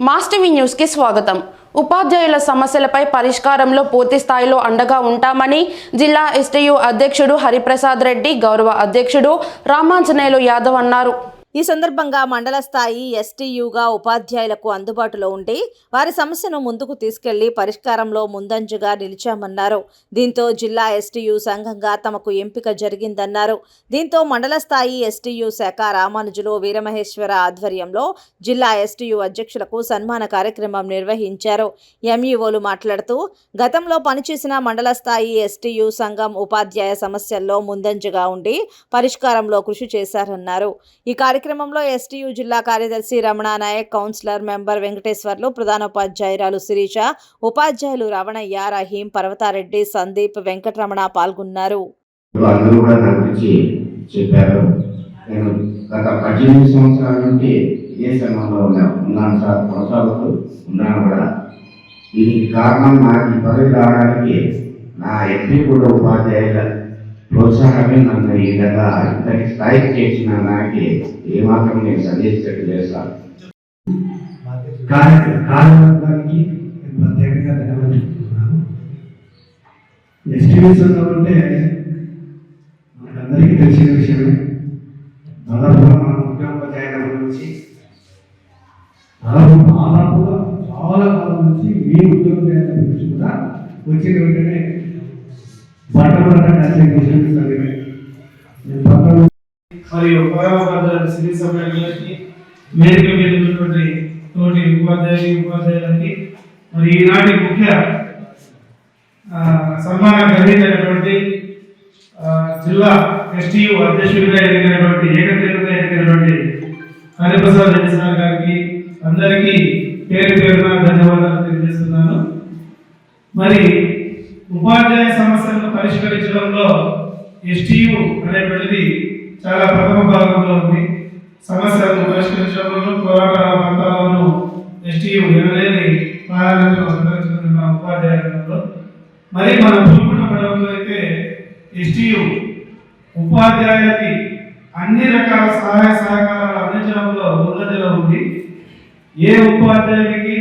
Mass న్యూస్కి స్వాగతం. ఉపాధ్యాయుల సమస్యలపై పరిష్కారంలో పూర్తి స్థాయిలో అండగా ఉంటామని జిల్లా ఎస్టీయు అధ్యక్షుడు హరిప్రసాద్ రెడ్డి గౌరవ అధ్యక్షుడు రామాంజనేయులు యాదవ్ అన్నారు. ఈ సందర్భంగా మండల స్థాయి ఎస్టీయుగా ఉపాధ్యాయులకు అందుబాటులో ఉండి వారి సమస్యను ముందుకు తీసుకెళ్ళి పరిష్కారంలో ముందంజగా నిలిచామన్నారు. దీంతో జిల్లా ఎస్టీయు సంఘంగా తమకు ఎంపిక జరిగిందన్నారు. దీంతో మండల స్థాయి ఎస్టీయు శాఖ రామానుజులు వీరమహేశ్వర ఆధ్వర్యంలో జిల్లా ఎస్టీయు అధ్యక్షులకు సన్మాన కార్యక్రమం నిర్వహించారు. ఎంఈఓలు మాట్లాడుతూ గతంలో పనిచేసిన మండల స్థాయి ఎస్టీయు సంఘం ఉపాధ్యాయ సమస్యల్లో ముందంజగా ఉండి పరిష్కారంలో కృషి చేశారన్నారు. ఈ కార్యక్రమంలో ఎస్టీయు జిల్లా కార్యదర్శి రమణానాయక్ కౌన్సిలర్ మెంబర్ వెంకటేశ్వర్లు ప్రధానోపాధ్యాయురాలు శిరీష ఉపాధ్యాయులు రవణయ్య రహీం పర్వతారెడ్డి సందీప్ వెంకటరమణ పాల్గొన్నారు. నేను గత పద్దెనిమిది సంవత్సరాల నుండి ఇదే సంఘంలో ఉన్నాను సార్ కొనసాగుతూ ఉన్నాను కూడా. దీనికి కారణం నాకు ఈ పదవి రావడానికి నా ఎంపీ కూడా ఉపాధ్యాయుల ప్రోత్సాహమే నన్ను ఈ విధంగా ఇంతటి స్థాయికి చేసిన నాకి ఏమాత్రం నేను సజెస్ట్ చేస్తాను కార్యవర్గానికి ప్రత్యేకంగా ధన్యవాదాలు. చెప్తున్నాను అంటే తెలిసిన విషయమే దాదాపుగా మన ముఖ్యోపాధ్యాయుల నుంచి దాదాపు దాదాపుగా చాలా కాలం నుంచి మీ ఉద్యోగ గురించి కూడా వచ్చిన వెంటనే బట్టబడ్డ మరియు ఉపయోగపడాలి సిరి సభ్యులకి వేదిక మీద ఉన్నటువంటి తోటి ఉపాధ్యాయులు ఉపాధ్యాయులకి మరి ఈనాటి ముఖ్య ఆ, సన్మాన గ్రహీతైనటువంటి జిల్లా ఎస్టీయు అధ్యక్షుడిగా ఎదిగినటువంటి ఏకతీరుగా ఎదిగినటువంటి హరిప్రసాద్ రెడ్డి గారికి అందరికీ పేరు పేరున ధన్యవాదాలు తెలియజేస్తున్నాను. మరి ఉపాధ్యాయ సమస్యలను పరిష్కరించడంలో ఎస్టీయు అనేటువంటిది చాలా ప్రథమ భాగంలో ఉంది. సమస్యలను పరిష్కరించడంలో పోరాటాల ప్రాంతాలను ఎస్టీయు వినలేని ఉపాధ్యాయ రంగంలో. మరి మన భూమిన పడంలో అయితే ఎస్టీయు ఉపాధ్యాయులకి అన్ని రకాల సహాయ సహకారాలు అందించడంలో ముందంజలో ఉంది. ఏ ఉపాధ్యాయునికి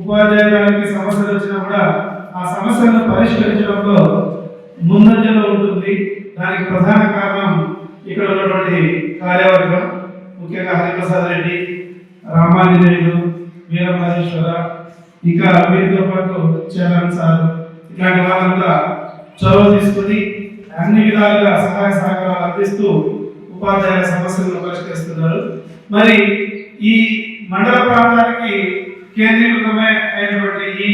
ఉపాధ్యాయులకి సమస్యలు వచ్చినా కూడా ఆ సమస్యలను పరిష్కరించడంలో ముందంజలో ఉంటుంది. దానికి ప్రధాన కారణం ఇక్కడ ఉన్నటువంటి కార్యవర్గం ముఖ్యంగా హరిప్రసాద్ రెడ్డి రామాంజనేయులు వీరమహేశ్వర ఇంకా వీరితో పాటు చరణ్ సార్. ఇట్లాంటి వాళ్ళంతా చొరవ తీసుకుని అన్ని విధాలుగా సహాయ సహకారాలు అందిస్తూ ఉపాధ్యాయుల సమస్యలను పరిష్కరిస్తున్నారు. మరి ఈ మండల ప్రాంతానికి కేంద్రీకృతమే అయినటువంటి ఈ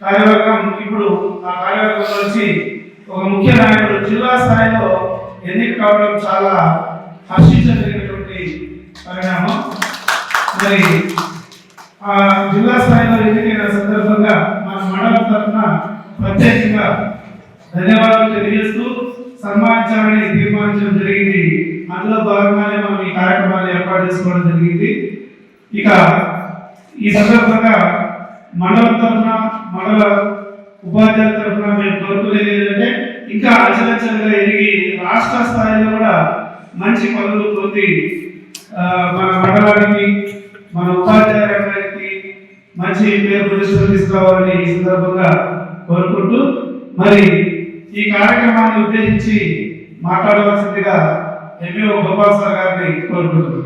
కార్యవర్గం ఇప్పుడు ఆ కార్యవర్గం నుంచి ఒక ముఖ్య నాయకుడు జిల్లా స్థాయిలో ఎన్నిక కావడం చాలా హర్షించదగినటువంటి పరిణామం. మరి ఆ జిల్లా స్థాయిలో ఎన్నికైన సందర్భంగా మన మండలం తరఫున ప్రత్యేకంగా ధన్యవాదాలు తెలియజేస్తూ సన్మానించాలని తీర్మానించడం జరిగింది. అందులో భాగంగానే మనం ఈ కార్యక్రమాన్ని ఏర్పాటు చేసుకోవడం జరిగింది. ఇక ఈ సందర్భంగా మండల తరఫున మండల ఉపాధ్యాయుల తరఫున మేము కోరుకునేది ఏంటంటే ఇంకా అంచెలంచెలుగా ఎదిగి రాష్ట్ర స్థాయిలో కూడా మంచి పనులు పొంది మన మండలానికి మన ఉపాధ్యాయ రంగానికి మంచి పేరు ప్రతిష్టలు తీసుకురావాలని ఈ సందర్భంగా కోరుకుంటూ మరి ఈ కార్యక్రమాన్ని ఉద్దేశించి మాట్లాడవలసిందిగా ఎంపీఓ గోపాల్ సార్ గారిని కోరుకుంటున్నాను.